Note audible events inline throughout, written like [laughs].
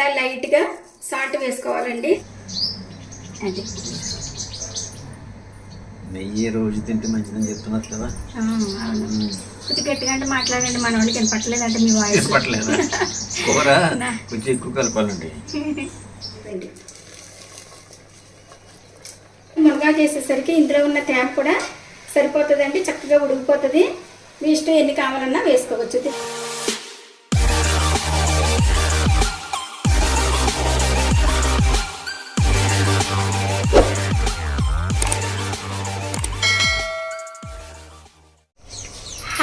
కింద లైట్గా సాల్ట్ వేసుకోవాలండి. అది. నెయ్యి రోజు తింటే మంచిదని చెప్తున్నారు కదా. కొంచెం గట్టిగా అంటే మాట్లాడండి మన వాళ్ళకి వినపట్టలేదంటే మీ వాయిస్. పట్టలేదా కూర కొంచెం ఎక్కువ కలపాలండి. మునగాకు వేసేసరికి ఇందులో ఉన్న తేమ కూడా సరిపోతుందండి చక్కగా ఉడికిపోతుంది. మీ ఇష్టం ఎన్ని కావాలన్నా వేసుకోవచ్చు.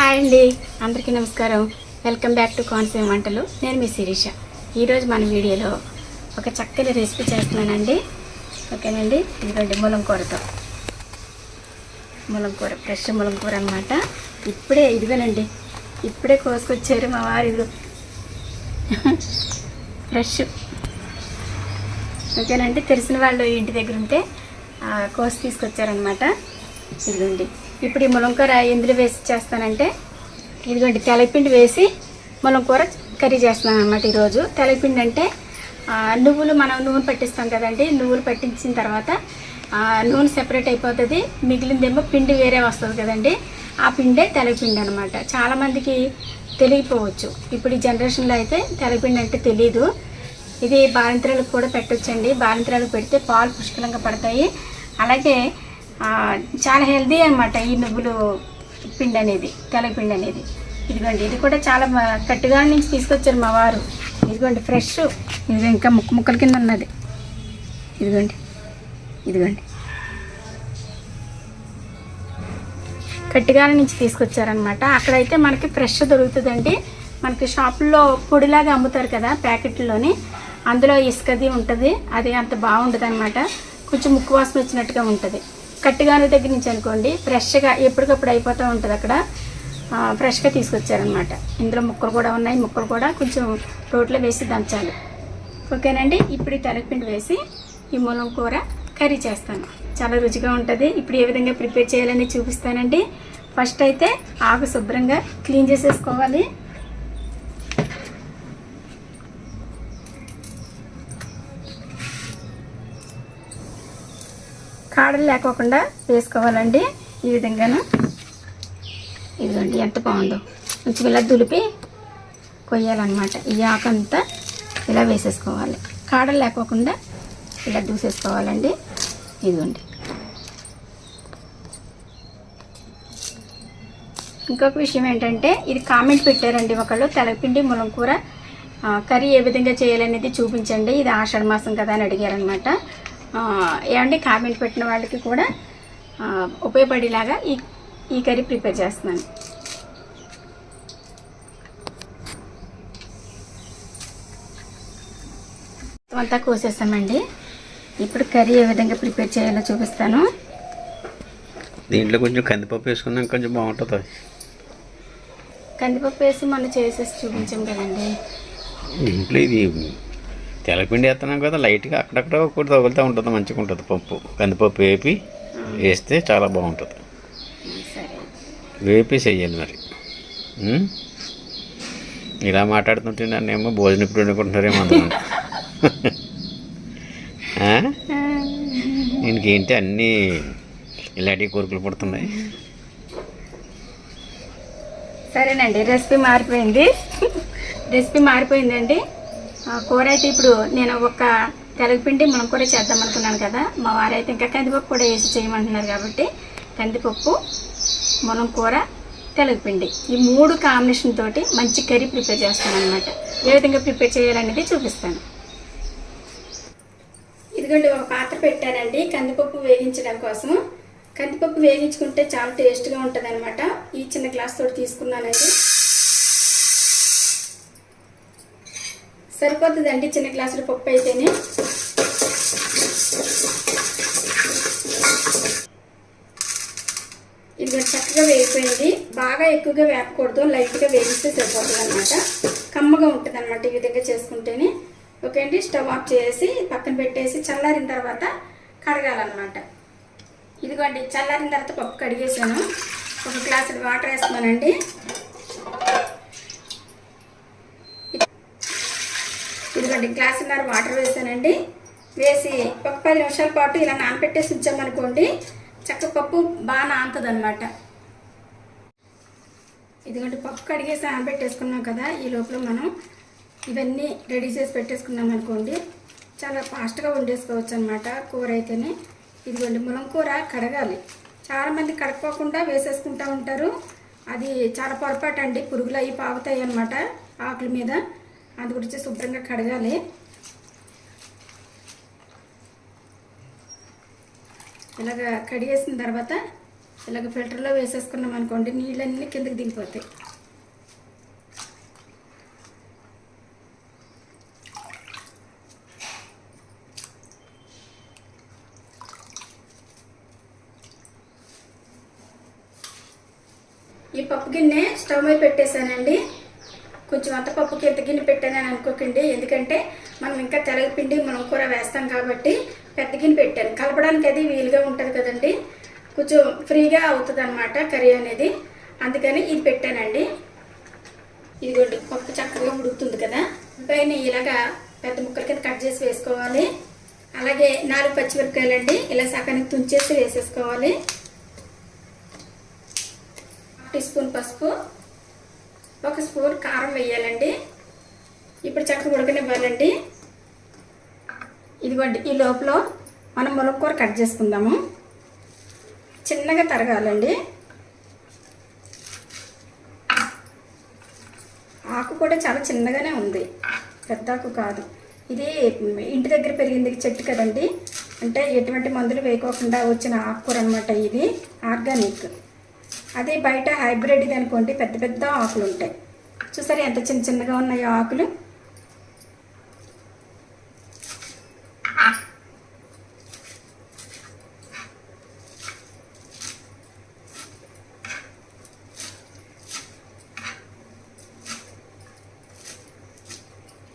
హాయ్ అండి. అందరికీ నమస్కారం. వెల్కమ్ బ్యాక్ టు కోనసీమ వంటలు. నేను మీ శిరీష. ఈరోజు మన వీడియోలో ఒక చక్కని రెసిపీ చేస్తున్నానండి. ఓకేనండి? ఇదిగోండి ములంకూరతో ములంకూర ఫ్రెష్ ములంకూర అనమాట ఇప్పుడే ఇదిగోనండి. ఇప్పుడే కోసుకొచ్చారు మా వారు ఇదిగో ఫ్రెష్. ఓకేనండి? తెలిసిన వాళ్ళు ఇంటి దగ్గర ఉంటే ఆ, కోసి తీసుకొచ్చారనమాట ఇదిగోండి. ఇప్పుడు ఈ ములంకూర ఎందులో వేసి చేస్తానంటే ఇదిగోండి తెలపిండి వేసి ములంకూర కర్రీ చేస్తున్నాను అనమాట ఈరోజు. తెలపిండి అంటే నువ్వులు మనం నూనె పట్టిస్తాం కదండి నువ్వులు పట్టించిన తర్వాత నూనె సెపరేట్ అయిపోతుంది. మిగిలిందేమో పిండి వేరే వస్తుంది కదండి ఆ పిండే తెలపిండి అనమాట చాలామందికి తెలియపోవచ్చు ఇప్పుడు ఈ జనరేషన్లో అయితే తెలపిండి అంటే తెలీదు. ఇది బాలింతరాలకు కూడా పెట్టొచ్చండి. బాలింత్రాలకు పెడితే పాలు పుష్కలంగా పడతాయి. అలాగే చాలా హెల్దీ అనమాట ఈ నువ్వులు పిండి అనేది తెలపిండి అనేది ఇదిగోండి ఇది కూడా చాలా కట్టుగా నుంచి తీసుకొచ్చారు మా వారు. ఇదిగోండి ఫ్రెష్ ఇది ఇంకా ముక్క ముక్కల కింద ఉన్నది. ఇదిగోండి ఇదిగోండి. కట్టిగాల నుంచి తీసుకొచ్చారనమాట అక్కడైతే మనకి ఫ్రెష్ దొరుకుతుందండి. మనకి షాపుల్లో పొడిలాగా అమ్ముతారు కదా ప్యాకెట్లోని. అందులో ఇసుకది ఉంటుంది. అది అంత బాగుంటుంది అనమాట కొంచెం ముక్కు వాసన వచ్చినట్టుగా ఉంటుంది. కట్టిగాల దగ్గర నుంచి అనుకోండి ఫ్రెష్గా ఎప్పటికప్పుడు అయిపోతూ ఉంటుంది అక్కడ. ఫ్రెష్గా తీసుకొచ్చారనమాట. ఇందులో ముక్కలు కూడా ఉన్నాయి ముక్కలు కూడా కొంచెం రోట్లో వేసి దంచాలి. ఓకేనండి? ఇప్పుడు ఈ తలపిండి వేసి ఈ మూలం కూర కర్రీ చేస్తాను. చాలా రుచిగా ఉంటుంది. ఇప్పుడు ఏ విధంగా ప్రిపేర్ చేయాలని చూపిస్తానండి? ఫస్ట్ అయితే ఆకు శుభ్రంగా క్లీన్ చేసేసుకోవాలి. కాడలు లేకోకుండా వేసుకోవాలండి ఈ విధంగాను. ఇదిగోండి ఎంత బాగుందో. కొంచెం ఇలా దులిపి కొయ్యాలన్నమాట. ఈ ఆకంతా ఇలా వేసేసుకోవాలి. కాడలు లేకోకుండా ఇలా దూసేసుకోవాలండి. ఇదిగోండి. ఇంకొక విషయం ఏంటంటే ఇది కామెంట్ పెట్టారండి ఒకళ్ళు తెలపిండి ములంకూర కూర కర్రీ ఏ విధంగా చేయాలనేది చూపించండి. ఇది ఆషాఢ మాసం కదా అని అడిగారనమాట ఏమంటే కామెంట్ పెట్టిన వాళ్ళకి కూడా ఉపయోగపడేలాగా ఈ ఈ కర్రీ ప్రిపేర్ చేస్తున్నాను. అంతా కోసేస్తామండి. ఇప్పుడు కర్రీ ఏ విధంగా ప్రిపేర్ చేయాలో చూపిస్తాను. దీంట్లో కొంచెం కందిపప్పు వేసుకున్నాం కొంచెం బాగుంటుంది. కందిపప్పు వేసి మనం చేసేసి చూపించాం కదండి. దీంట్లో ఇది తెల్లపిండి వేస్తున్నాం కదా లైట్గా అక్కడక్కడ ఒకటి తగులుతూ ఉంటుంది మంచిగా ఉంటుంది పప్పు. కందిపప్పు వేపి వేస్తే చాలా బాగుంటుంది. వేపి చెయ్యాలి మరి. ఇలా మాట్లాడుతుంటే నన్ను ఏమో భోజనం ఇప్పుడు వండుకుంటున్నారేమో అందులో. [laughs] దీనికి ఏంటి అన్నీ ఇలాంటి కోరికలు పడుతున్నాయి? సరేనండి రెసిపీ మారిపోయింది. రెసిపీ మారిపోయిందండి. కూర అయితే ఇప్పుడు నేను ఒక తెలగపిండి మనం కూడా చేద్దాం అనుకున్నాను కదా. మా వారైతే ఇంకా కందిపప్పు కూడా వేసి చేయమంటున్నారు కాబట్టి కందిపప్పు మనం కూర తెలగపిండి ఈ మూడు కాంబినేషన్ తోటి మంచి కర్రీ ప్రిపేర్ చేస్తాను అనమాట ఏ విధంగా ప్రిపేర్ చేయాలనేది చూపిస్తాను. ఇదిగోండి ఒక పాత్ర పెట్టానండి. కందిపప్పు వేగించడం కోసం. కందిపప్పు వేగించుకుంటే చాలా టేస్ట్గా ఉంటుంది అనమాట ఈ చిన్న గ్లాస్ తోటి తీసుకున్నానండి. సరిపోతుందండి చిన్న గ్లాసుల పప్పు అయితేనే. ఇది చక్కగా వేగిపోయింది. బాగా ఎక్కువగా వేపకూడదు లైట్గా వేగిస్తే సరిపోతుంది అనమాట కమ్మగా ఉంటుంది అనమాట ఈ విధంగా చేసుకుంటేనే. ఓకే అండి స్టవ్ ఆఫ్ చేసి పక్కన పెట్టేసి చల్లారిన తర్వాత కడగాలన్నమాట. ఇదిగోండి చల్లారిన తర్వాత పప్పు కడిగేసాను ఒక గ్లాసు వాటర్ వేసుకున్నానండి ఇదిగోండి గ్లాస్ గ్లాసున్నర వాటర్ వేసానండి. వేసి ఒక పది నిమిషాల పాటు ఇలా నానపెట్టేసి ఉంచామనుకోండి చక్క పప్పు బాగా నానుతుంది అనమాట ఇదిగోండి పప్పు కడిగేసి నానబెట్టేసుకున్నాం కదా ఈ లోపల మనం ఇవన్నీ రెడీ చేసి పెట్టేసుకున్నాం అనుకోండి చాలా ఫాస్ట్గా వండేసుకోవచ్చు అనమాట కూర అయితేనే. ఇదిగోండి ములం కూర కడగాలి చాలామంది కడగపోకుండా వేసేసుకుంటూ ఉంటారు. అది చాలా పొరపాటు అండి పురుగులు అవి పాగుతాయి అనమాట ఆకుల మీద. అందు గురించి శుభ్రంగా కడగాలి. ఇలాగ కడిగేసిన తర్వాత ఇలాగ ఫిల్టర్లో వేసేసుకున్నాం అనుకోండి నీళ్ళన్నీ కిందకి దిగిపోతాయి. ఈ పప్పు గిన్నె స్టవ్ మీద పెట్టేశానండి. కొంచెం అంత పప్పుకి ఎంత గిన్నె పెట్టానని అనుకోకండి. ఎందుకంటే మనం ఇంకా తెలగపిండి మనం కూర వేస్తాం కాబట్టి పెద్ద గిన్నె పెట్టాను. కలపడానికి అది వీలుగా ఉంటుంది కదండి. కొంచెం ఫ్రీగా అవుతుంది అనమాట కర్రీ అనేది. అందుకని ఇది పెట్టానండి. ఇదిగోండి పప్పు చక్కగా ఉడుకుతుంది కదా. పైన ఇలాగా పెద్ద ముక్కల కింద కట్ చేసి వేసుకోవాలి. అలాగే నాలుగు పచ్చిమిరపకాయలండి ఇలా సగానికి తుంచేసి వేసేసుకోవాలి. టీ స్పూన్ పసుపు ఒక స్పూన్ కారం వేయాలండి. ఇప్పుడు చక్కగా ఉడకనివ్వాలండి. ఇదిగోండి ఈ లోపల మనం ములక్కూర కట్ చేసుకుందాము. చిన్నగా తరగాలండి. ఆకు కూడా చాలా చిన్నగానే ఉంది. పెద్ద ఆకు కాదు. ఇది ఇంటి దగ్గర పెరిగింది చెట్టు కదండి. అంటే ఎటువంటి మందులు వేయకోకుండా వచ్చిన ఆకుకూర అనమాట ఇది ఆర్గానిక్. అదే బయట హైబ్రిడ్ ఇది అనుకోండి పెద్ద పెద్ద ఆకులు ఉంటాయి. చూసారు ఎంత చిన్న చిన్నగా ఉన్నాయో ఆకులు?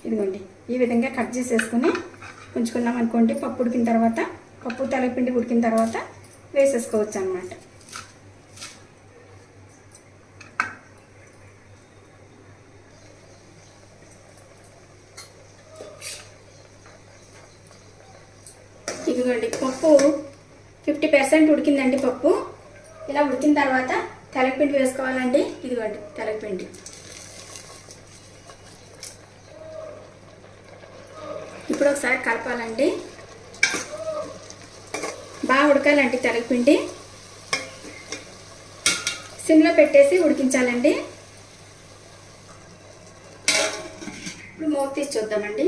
ఇదిగోండి ఈ విధంగా కట్ చేసేసుకుని ఉంచుకున్నాం అనుకోండి పప్పు ఉడికిన తర్వాత పప్పు తలపిండి ఉడికిన తర్వాత వేసేసుకోవచ్చు అనమాట ఇదిగోండి పప్పు ఫిఫ్టీ పర్సెంట్ ఉడికిందండి పప్పు ఇలా ఉడికిన తర్వాత తెలగపిండి వేసుకోవాలండి. ఇదిగోండి తెలగపిండి ఇప్పుడు ఒకసారి కలపాలండి. బాగా ఉడకాలండి తెలగపిండి సిమ్లో పెట్టేసి ఉడికించాలండి. ఇప్పుడు మూత తీసి చూద్దామండి.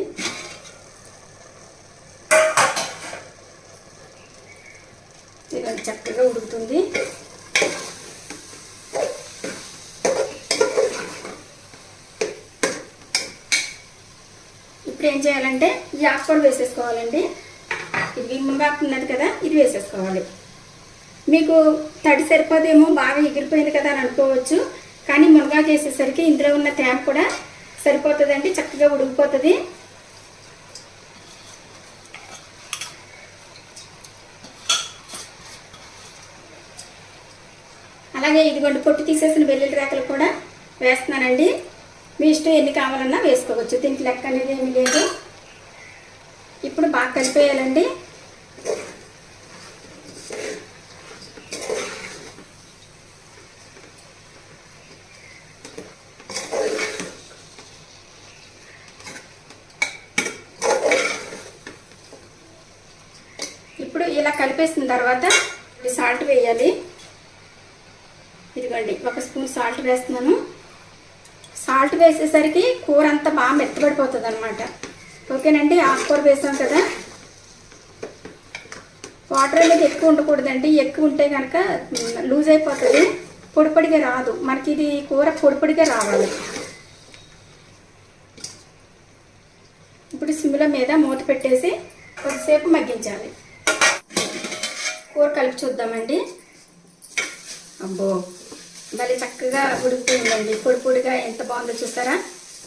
ఇది చక్కగా ఉడుకుతుంది. ఏం చేయాలంటే ఈ ఆకుకూర వేసేసుకోవాలండి. ఇది మునగాకు ఉన్నది కదా ఇది వేసేసుకోవాలి. మీకు తడి సరిపోదేమో బాగా ఎగిరిపోయింది కదా అని అనుకోవచ్చు. కానీ మునగాకు వేసేసరికి ఇందులో ఉన్న తేమ కూడా సరిపోతుందండి చక్కగా ఉడికిపోతుంది. అలాగే ఇదిగోండి పొట్టు తీసేసిన వెల్లుల్లి రేకలు కూడా వేస్తున్నానండి. మీ ఇష్టం ఎన్ని కావాలన్నా వేసుకోవచ్చు. దీనికి లెక్క అనేది ఏమీ లేదు. ఇప్పుడు బాగా కలిపేయాలండి. ఇప్పుడు ఇలా కలిపేసిన తర్వాత సాల్ట్ వేయాలి. ఇదిగోండి ఒక స్పూన్ సాల్ట్ వేస్తున్నాను. సాల్ట్ వేసేసరికి కూర అంతా బాగా మెత్తబడిపోతుంది అనమాట ఓకేనండి ఆకుకూర వేసాం కదా. వాటర్ అనేది ఎక్కువ ఉండకూడదండి. ఎక్కువ ఉంటే కనుక లూజ్ అయిపోతుంది. పొడిపొడిగా రాదు. మనకి ఇది కూర పొడిపొడిగా రావాలి. ఇప్పుడు సిమ్ల మీద మూత పెట్టేసి కొద్దిసేపు మగ్గించాలి. కూర కలిపి చూద్దామండి. అబ్బో భలే చక్కగా ఉడికిపోయిందండి పొడి పొడిగా ఎంత బాగుందో చూసారా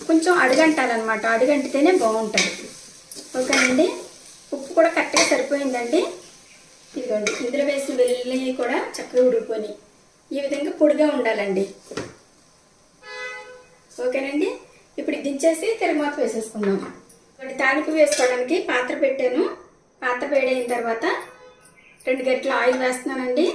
కొంచెం అడుగంటాలన్నమాట అడుగంటితేనే బాగుంటుంది. ఓకేనండి ఉప్పు కూడా కరెక్ట్గా సరిపోయిందండి. ఇదిగోండి. ఇందులో వేసిన వెల్లుల్లి కూడా చక్కగా ఉడికిపోయి ఈ విధంగా పొడిగా ఉండాలండి. ఓకేనండి? ఇప్పుడు ఇది దించేసి తిరగమాత వేసేసుకుందాం. తాలింపు వేసుకోవడానికి పాత్ర పెట్టాను. పాత్ర వేడైన తర్వాత రెండు గంటల ఆయిల్ వేస్తున్నానండి.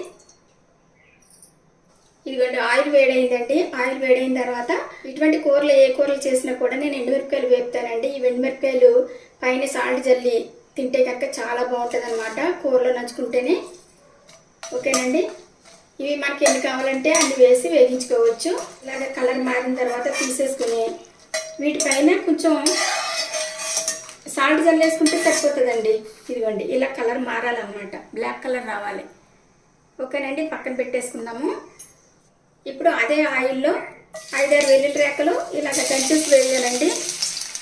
ఇదిగోండి ఆయిల్ వేడైందండి. ఆయిల్ వేడైన తర్వాత ఇటువంటి కూరలు ఏ కూరలు చేసినా కూడా నేను ఎండుమిరపకాయలు వేపుతానండి. ఈ ఎండుమిరపకాయలు పైన సాల్ట్ జల్లి తింటే కనుక చాలా బాగుంటుంది అనమాట కూరలో నంచుకుంటేనే. ఓకేనండి? ఇవి మనకి ఎన్ని కావాలంటే అన్ని వేసి వేగించుకోవచ్చు. ఇలాగ కలర్ మారిన తర్వాత తీసేసుకుని వీటిపైన కొంచెం సాల్ట్ జల్లేసుకుంటే సరిపోతుందండి. ఇదిగోండి ఇలా కలర్ మారాలన్నమాట. బ్లాక్ కలర్ రావాలి. ఓకేనండి పక్కన పెట్టేసుకుందాము. ఇప్పుడు అదే ఆయిల్లో ఐదారు వెల్లుల్లి రేకలు ఇలాగ దంచేసి వేయాలండి.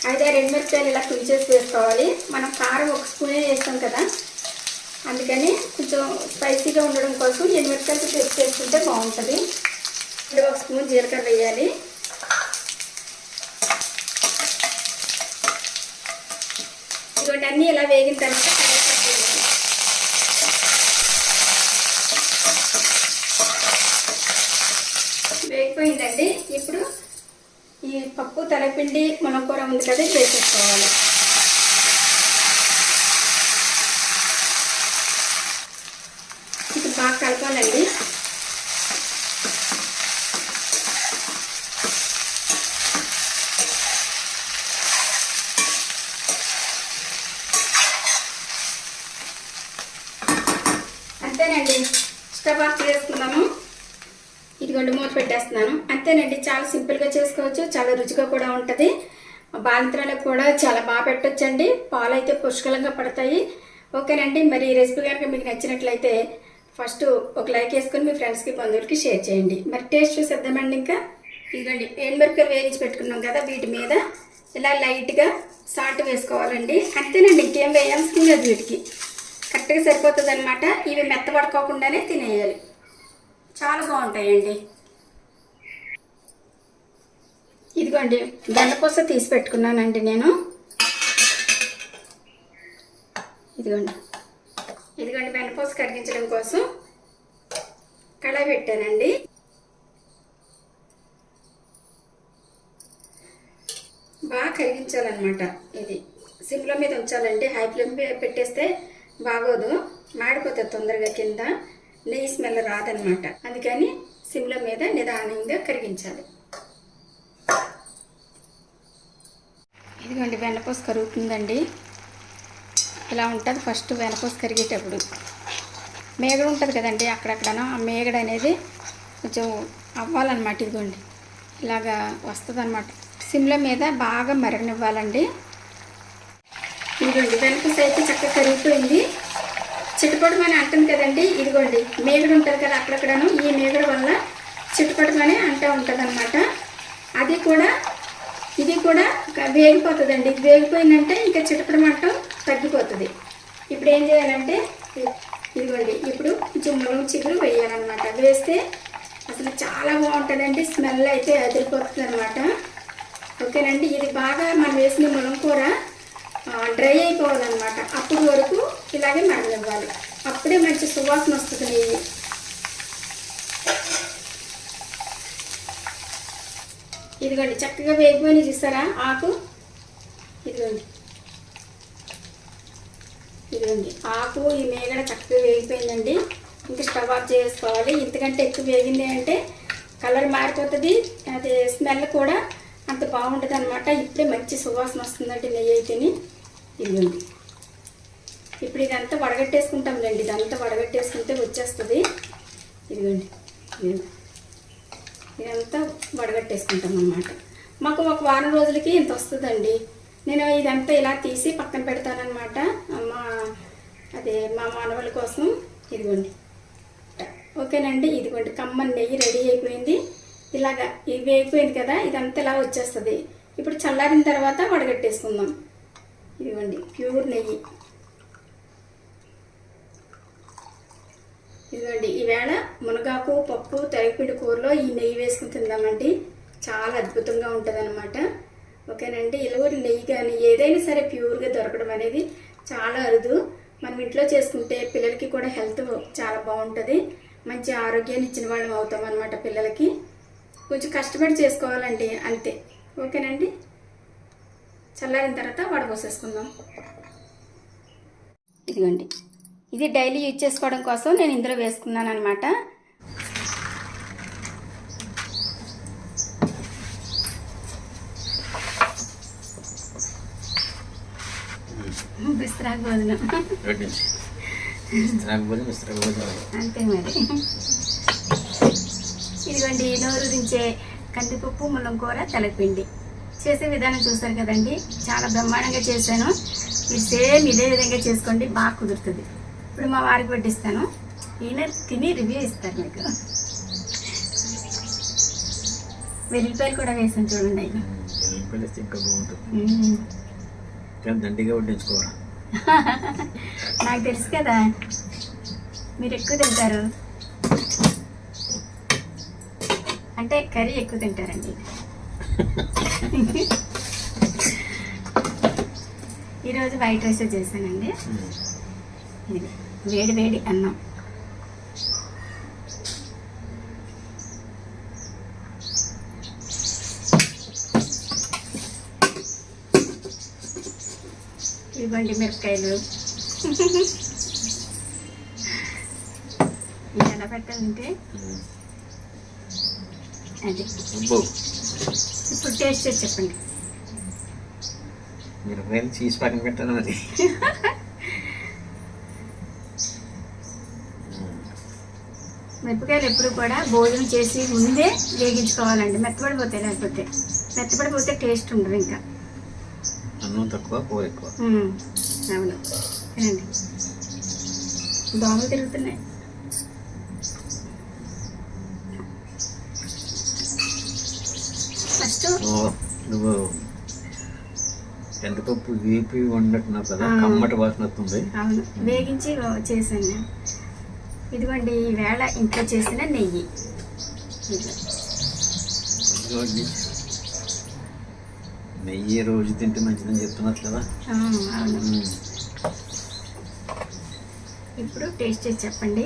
ఐదారు ఎండుమిరపకాయలు ఇలా తుంచేసి వేసుకోవాలి. మనం కారం ఒక స్పూనే వేస్తాం కదా. అందుకని కొంచెం స్పైసీగా ఉండడం కోసం ఎండుమిరపకాయలు తెచ్చి చేసుకుంటే బాగుంటుంది. ఇప్పుడు ఒక స్పూన్ జీలకర్ర వేయాలి. ఇటువంటి అన్నీ ఇలా వేగిన తర్వాత కరివేపాకు వేయాలి. అయిపోయిందండి. ఇప్పుడు ఈ పప్పు తలపిండి మునక్కూర ఉంది కదా చేసేసుకోవాలి. ఇది బాగా కలపాలండి అంతేనండి స్టవ్ ఆఫ్ చేసుకున్నాము ఇదిగోండి మూత పెట్టేస్తున్నాను అంతేనండి చాలా సింపుల్గా చేసుకోవచ్చు చాలా రుచిగా కూడా ఉంటుంది. బాలింత్రాలకు కూడా చాలా బాగా పెట్టొచ్చండి. పాలు అయితే పుష్కలంగా పడతాయి. ఓకేనండి మరి ఈ రెసిపీ కనుక మీకు నచ్చినట్లయితే ఫస్ట్ ఒక లైక్ వేసుకొని మీ ఫ్రెండ్స్కి బంధువులకి షేర్ చేయండి. మరి టేస్ట్ చూసేద్దామండి ఇంకా. ఇదిగోండి మిరపకాయలు వేయించి పెట్టుకున్నాం కదా వీటి మీద. ఇలా లైట్గా సాల్ట్ వేసుకోవాలండి. అంతేనండి ఇంకేం వేయాల్సింది లేదు వీటికి. కరెక్ట్గా సరిపోతుంది అనమాట ఇవి మెత్తపడుకోకుండానే తినేయాలి. చాలా బాగుంటాయండి. ఇదిగోండి బెండపూస తీసి పెట్టుకున్నానండి నేను. ఇదిగోండి. ఇదిగోండి బెండపూస కరిగించడం కోసం కళాయి పెట్టానండి. బాగా కరిగించాలన్నమాట ఇది. సిమ్లో మీద ఉంచాలండి హై ఫ్లేమ్ పెట్టేస్తే బాగోదు. మాడిపోతుంది తొందరగా కింద. నెయ్యి స్మెల్ రాదనమాట అందుకని సిమ్లో మీద నిదానంగా కరిగించాలి. ఇదిగోండి వెనపూస కరుగుతుందండి. ఇలా ఉంటుంది ఫస్ట్ వెనపూస కరిగేటప్పుడు. మేగడ ఉంటుంది కదండి అక్కడక్కడనో ఆ మేగడ అనేది కొంచెం అవ్వాలన్నమాట ఇదిగోండి. ఇలాగా వస్తుంది అనమాట సిమ్ల మీద బాగా మరగనివ్వాలండి. ఇదిగోండి వెనపూస అయితే చక్కగా కరిగిపోయింది. చిట్టుపడమని అంటుంది కదండి ఇదిగోండి మేగడ ఉంటుంది కదా అక్కడక్కడను ఈ మేగడ వల్ల చిట్టుపడమని అంటూ ఉంటుంది అనమాట అది కూడా ఇది కూడా వేగిపోతుందండి. ఇది వేగిపోయిందంటే ఇంకా చిటపడమంటం తగ్గిపోతుంది. ఇప్పుడు ఏం చేయాలంటే ఇదిగోండి ఇప్పుడు కొంచెం మునగ చిగురు వేయాలన్నమాట. వేస్తే అసలు చాలా బాగుంటుందండి. స్మెల్ అయితే అదిరిపోతుంది అనమాట ఓకేనండి? ఇది బాగా మనం వేసిన మునగ డ్రై అయిపోవాలన్నమాట. అప్పటి వరకు ఇలాగే మరగనివ్వాలి. అప్పుడే మంచి సువాసన వస్తుంది. నెయ్యి ఇదిగోండి చక్కగా వేగిపోయి చూస్తారా? ఆకు. ఇదిగోండి. ఇదిగోండి. ఆకు ఈ మేగడ చక్కగా వేగిపోయిందండి. ఇంకా స్టవ్ ఆఫ్ చేసుకోవాలి. ఇంతకంటే ఎక్కువ వేగింది అంటే కలర్ మారిపోతుంది అది స్మెల్ కూడా అంత బాగుంటుంది అనమాట ఇప్పుడే మంచి సువాసన వస్తుందండి నెయ్యి అయితేని. ఇదిగోండి. ఇప్పుడు ఇదంతా వడగట్టేసుకుంటాంలేండి ఇదంతా వడగట్టేసుకుంటే వచ్చేస్తుంది. ఇదిగోండి. ఇదిగోండి. ఇదంతా వడగట్టేసుకుంటాం అన్నమాట. మాకు ఒక వారం రోజులకి ఇంత వస్తుందండి. నేను ఇదంతా ఇలా తీసి పక్కన పెడతానన్నమాట. మా అదే మా మానవుల కోసం ఇదిగోండి. ఓకేనండి ఇదిగోండి. కమ్మని నెయ్యి రెడీ అయిపోయింది. ఇలాగా ఇది అయిపోయింది కదా ఇదంతా ఇలా వచ్చేస్తుంది. ఇప్పుడు చల్లారిన తర్వాత వడగట్టేసుకుందాం. ఇదిగోండి ప్యూర్ నెయ్యి. ఇదిగోండి ఈవేళ మునగాకు పప్పు తెరగపిండి కూరలో ఈ నెయ్యి వేసుకుని తిందామండి. చాలా అద్భుతంగా ఉంటుంది అనమాట ఓకేనండి ఇలువరి నెయ్యి కానీ ఏదైనా సరే ప్యూర్గా దొరకడం అనేది చాలా అరుదు. మనం ఇంట్లో చేసుకుంటే పిల్లలకి కూడా హెల్త్ చాలా బాగుంటుంది. మంచి ఆరోగ్యాన్ని ఇచ్చిన వాళ్ళం అవుతాం అనమాట పిల్లలకి. కొంచెం కష్టపడి చేసుకోవాలండి అంతే. ఓకేనండి? చల్లారిన తర్వాత వడపోసేసుకుందాం. ఇదిగోండి. ఇది డైలీ యూజ్ చేసుకోవడం కోసం నేను ఇందులో వేసుకున్నాను అనమాట భోజనం అంతే మరి. ఇదిగోండి నోరు దించే కందిపప్పు ముల్లం కూర తెలపిండి. చేసే విధానం చూస్తారు కదండి? చాలా బ్రహ్మాండంగా చేశాను. మీరు సేమ్ ఇదే విధంగా చేసుకోండి బాగా కుదురుతుంది. ఇప్పుడు మా వారికి వడ్డిస్తాను. ఈయన తిని రివ్యూ ఇస్తారు మీకు. వెల్లిపాయలు కూడా వేసాను చూడండి ఇంకా బాగుంటుంది. కానీ దండిగా వడ్డించుకోవాలి? [laughs] నాకు తెలుసు కదా. మీరు ఎక్కువ తింటారు. అంటే కర్రీ ఎక్కువ తింటారండి. [laughs] ఈరోజు వైట్ రైస్ చేశానండి. ఇది. వేడి వేడి అన్నం. ఇవ్వండి మిరపకాయలు. ఇది ఎలా పెట్టాలంటే అది. ఇప్పుడు టేస్ట్ చెప్పండి. మీరు చీజ్ పక్కన పెట్టాను మరి. [laughs] మిరపకాయలు ఎప్పుడు కూడా భోజనం చేసి ముందే వేగించుకోవాలండి. మెత్తపడిపోతాయి లేకపోతే. మెత్తపడిపోతే టేస్ట్ ఉండదు ఇంకా. అన్నం తక్కువ కూర ఎక్కువ. అవును. తినండి దోమలు తిరుగుతున్నాయి. ఫస్ట్ నువ్వు ఎంతపప్పు వీపి వండుతున్నావు కదా. కమ్మటి వాసన వస్తుంది. అవును. వేగించి చేశాను. ఇదిగోండి ఈవేళ ఇంట్లో చేసిన నెయ్యి. నెయ్యి రోజు తింటే మంచిదని చెప్తున్నారు కదా. ఇప్పుడు టేస్ట్ చేసి చెప్పండి.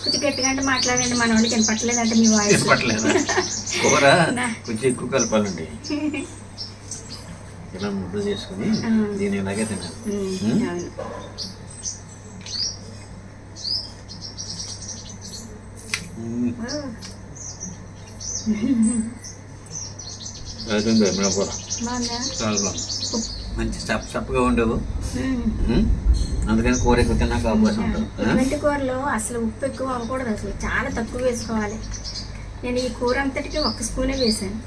కొంచెం గట్టిగా అంటే మాట్లాడండి మన వాళ్ళకి వినపట్టలేదంటే మీ వాయిస్ కూర. [laughs] కొంచెం ఎక్కువ కలపాలండి [laughs] ఇలా ముద్ద చేసుకుని. దీని ఇలాగే తినాలి అయిపోయింది చాలా బాగుంది. మంచి చప్ప చప్పగా ఉండవు. అందుకని కూర ఎక్కువ తిన్నాక అవకాశం ఉంటుంది? ఇటువంటి కూరలో అసలు ఉప్పు ఎక్కువ అవ్వకూడదు అసలు. చాలా తక్కువ వేసుకోవాలి. నేను ఈ కూర అంతటికి ఒక్క స్పూనే వేసాను.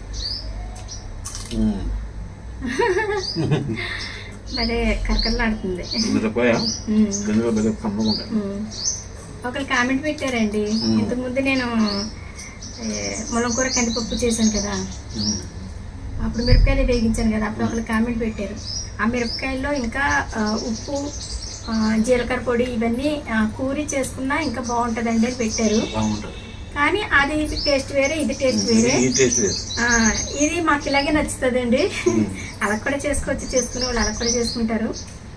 కరకరలాడుతుంది మ్మ్. ఒకరు కామెంట్ పెట్టారండి. ఇంతకుముందు నేను ఏ, ములం కూర కందిపప్పు చేశాను కదా. అప్పుడు మిరపకాయలు వేగించాను కదా. అప్పుడు ఒకరు కామెంట్ పెట్టారు. ఆ మిరపకాయల్లో ఇంకా ఉప్పు జీలకర్ర పొడి ఇవన్నీ కూరి చేసుకున్నా ఇంకా బాగుంటుందండి అని పెట్టారు. కానీ అది ఇది టేస్ట్ వేరే ఇది టేస్ట్ వేరే. ఇది మాకు ఇలాగే నచ్చుతుందండి. [laughs] అలా కూడా చేసుకోవచ్చు చేసుకునే వాళ్ళు అలా కూడా చేసుకుంటారు.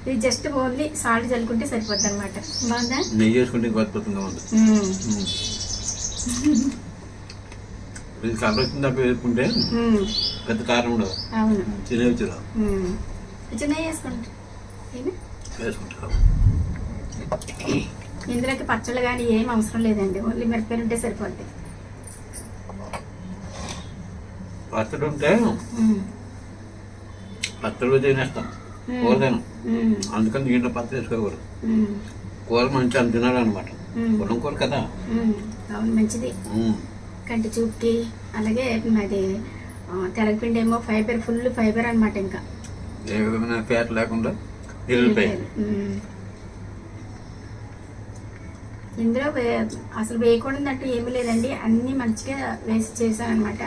ఇది జస్ట్ ఓన్లీ సాల్ట్ చల్లుకుంటే సరిపోద్ది అనమాట బాగుందా? నెయ్యి ఇంకా అద్భుతంగా ఉంది. ఇది కలర్ వేసుకుంటే. పెద్ద కారం ఉండదు. అవును? వేసుకుంటాం ఇందులోకి పచ్చళ్ళు కానీ ఏం అవసరం లేదండి ఓన్లీ మిరపకాయలు ఉంటే సరిపోద్ది పచ్చడి ఉంటే. పచ్చడి తినేస్తాం మ్మ్. కూర తినం మ్మ్. అందుకని దీంట్లో పచ్చడి వేసుకోకూడదు. కూర మంచి అని తినాలన్నమాట. పొలం కూర కదా. అవును మంచిది. కంటి చూపుకి అలాగే అది తెలగపిండి ఏమో ఫైబర్ ఫుల్ ఫైబర్ అనమాట ఇంకా ఏ విధమైన ఫ్యాట్ లేకుండా మ్మ్. ఇందులో అసలు వేయకూడదంటూ ఏమీ లేదండి. అన్నీ మంచిగా వేసి చేశాను అనమాట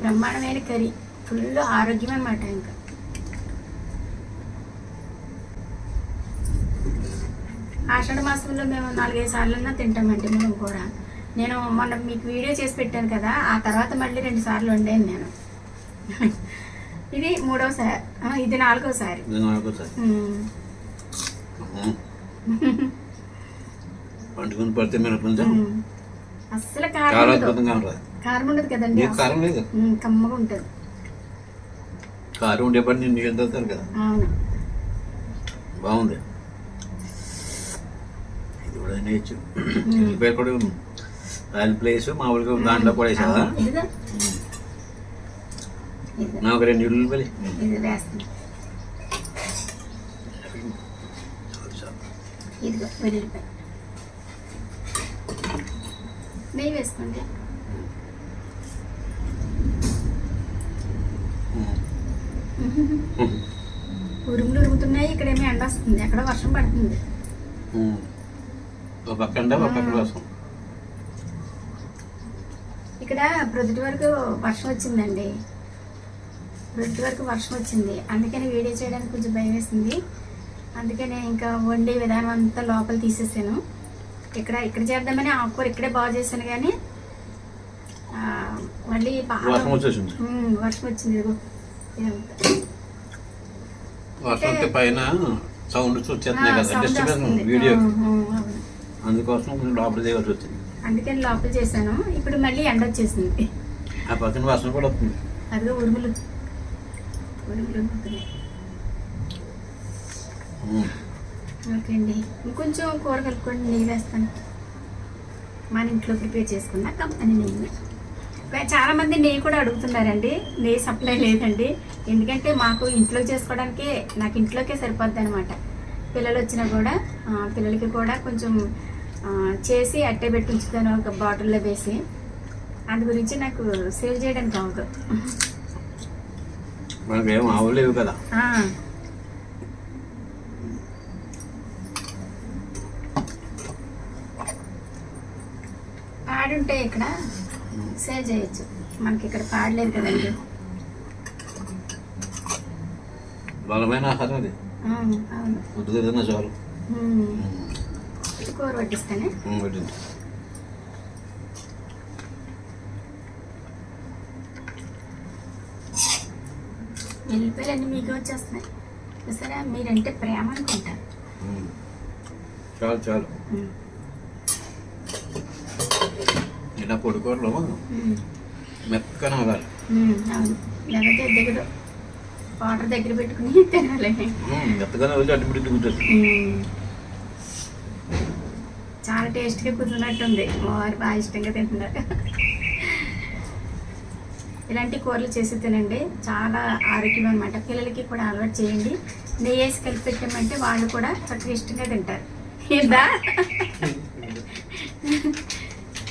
బ్రహ్మాండమైన కర్రీ. ఫుల్ ఆరోగ్యం అనమాట ఇంకా. ఆషాఢ మాసంలో మేము నాలుగైదు సార్లన్నా తింటామండి మేము కూడా. నేను మొన్న మీకు వీడియో చేసి పెట్టాను కదా ఆ తర్వాత మళ్ళీ రెండు సార్లు వండాను నేను. ఇది మూడవసారి ఇది నాలుగోసారి ఇది నాలుగోసారి పండుకొని పడితే మినపంచ మ్మ్. అస్సలు కారం అద్భుతంగా ఉంటుంది కారం ఉండదు కదండి. నీకు కారం లేదు? కమ్మగా ఉంటుంది కారం ఉండేపటి నేను నీకు వెళ్తారు కదా. బాగుంది. ఇది కూడా తినేయచ్చు. ఉల్లిపాయలు కూడా రాయల్ ప్లేస్ మామూలుగా దాంట్లో కూడా వేసావా నాకు రెండు ఇది వేస్తుంది ఇదిగో వెల్లుల్లిపాయ. నెయ్యి వేసుకోండి. ఉరుములు ఉరుముతున్నాయి ఇక్కడేమో ఎండ వస్తుంది. ఎక్కడ వర్షం పడుతుంది. ఇక్కడ ప్రొద్దుటి వరకు వర్షం వచ్చిందండి. ప్రొద్దుటి వరకు వర్షం వచ్చింది. అందుకని వీడియో చేయడానికి కొంచెం భయం వేసింది. అందుకని ఇంకా వండే విధానం అంతా లోపల తీసేసాను. ఇక్కడ ఇక్కడ చేద్దామని ఆకుకూర ఇక్కడే బాగా చేశాను కానీ ఆ, మళ్ళీ వర్షం వచ్చేసింది. వర్షం వచ్చింది. వర్షం పైన సౌండ్ వచ్చేస్తున్నాయి కదా డిస్టర్బెన్స్. వీడియో. అందుకోసం లోపల దిగాల్సి వచ్చింది. అందుకని లోపల చేశాను. ఇప్పుడు మళ్ళీ ఎండ వచ్చేసింది. ఆ పక్కన వర్షం కూడా వస్తుంది. అదిగో ఉరుములు. ఉరుములు. ఓకే అండి ఇంకొంచెం కూర కలుపుకొని నెయ్యి వేస్తాను. మన ఇంట్లో ప్రిపేర్ చేసుకున్నా కంపెనీ నెయ్యి. ఇంకా చాలా మంది నెయ్యి కూడా అడుగుతున్నారండి. నెయ్యి సప్లై లేదండి. ఎందుకంటే మాకు ఇంట్లో చేసుకోవడానికే నాకు ఇంట్లోకే సరిపోద్ది అనమాట పిల్లలు వచ్చినా కూడా పిల్లలకి కూడా కొంచెం చేసి అట్టే పెట్టి ఉంచుతాను ఒక బాటిల్లో వేసి. అందు గురించి నాకు సేల్ చేయడానికి అవ్వదు మనకేం అవ్వలేవు కదా. ఆ, పాడుంటే ఇక్కడ సేల్ చేయొచ్చు. మనకి ఇక్కడ పాడలేదు కదండి బలమైన ఆహారం అది. అవును. ముద్దుగా తిన్నా చాలు. కూర వడ్డిస్తానే? ఉమ్, పెట్టింది వెళ్ళిపోయాలన్నీ మీకు వచ్చేస్తున్నాయి? చూసారా? మీరంటే ప్రేమ అనుకుంటారు. చాలు చాలు. ఇలా పొడికూరలో. మెత్తగా లేకపోతే దిగదు వాటర్ దగ్గర పెట్టుకుని [laughs] తినాలి. మెత్తగా నవ్వాలి అడ్డు పెట్టి కుదురు మ్మ్. చాలా టేస్ట్గా కుదిరినట్టుంది. వారు బాగా ఇష్టంగా తింటున్నారు. ఇలాంటి కూరలు చేసి తినండి. చాలా ఆరోగ్యం అనమాట పిల్లలకి కూడా అలవాటు చేయండి. నెయ్యి వేసి కలిపి పెట్టామంటే వాళ్ళు కూడా చక్కగా ఇష్టంగా తింటారు. ఏందా? [laughs]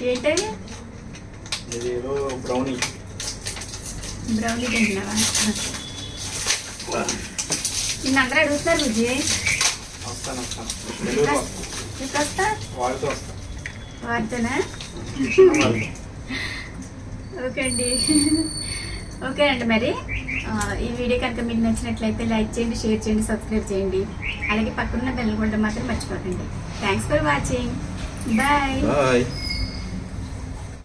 ఏంటది? ఇదేదో బ్రౌనీ బ్రౌనీ తింటున్నావా? నిన్న అందరూ అడుగుతున్నారు బుజ్జి. వస్తాను వస్తాను. వస్తా? వాడితో వార్తనా ఓకే అండి. ఓకే అండి మరి. ఈ వీడియో కనుక మీకు నచ్చినట్లయితే లైక్ చేయండి షేర్ చేయండి సబ్స్క్రైబ్ చేయండి. అలాగే పక్కన బెల్ కొట్టడం మాత్రం మర్చిపోకండి. Thanks for watching bye bye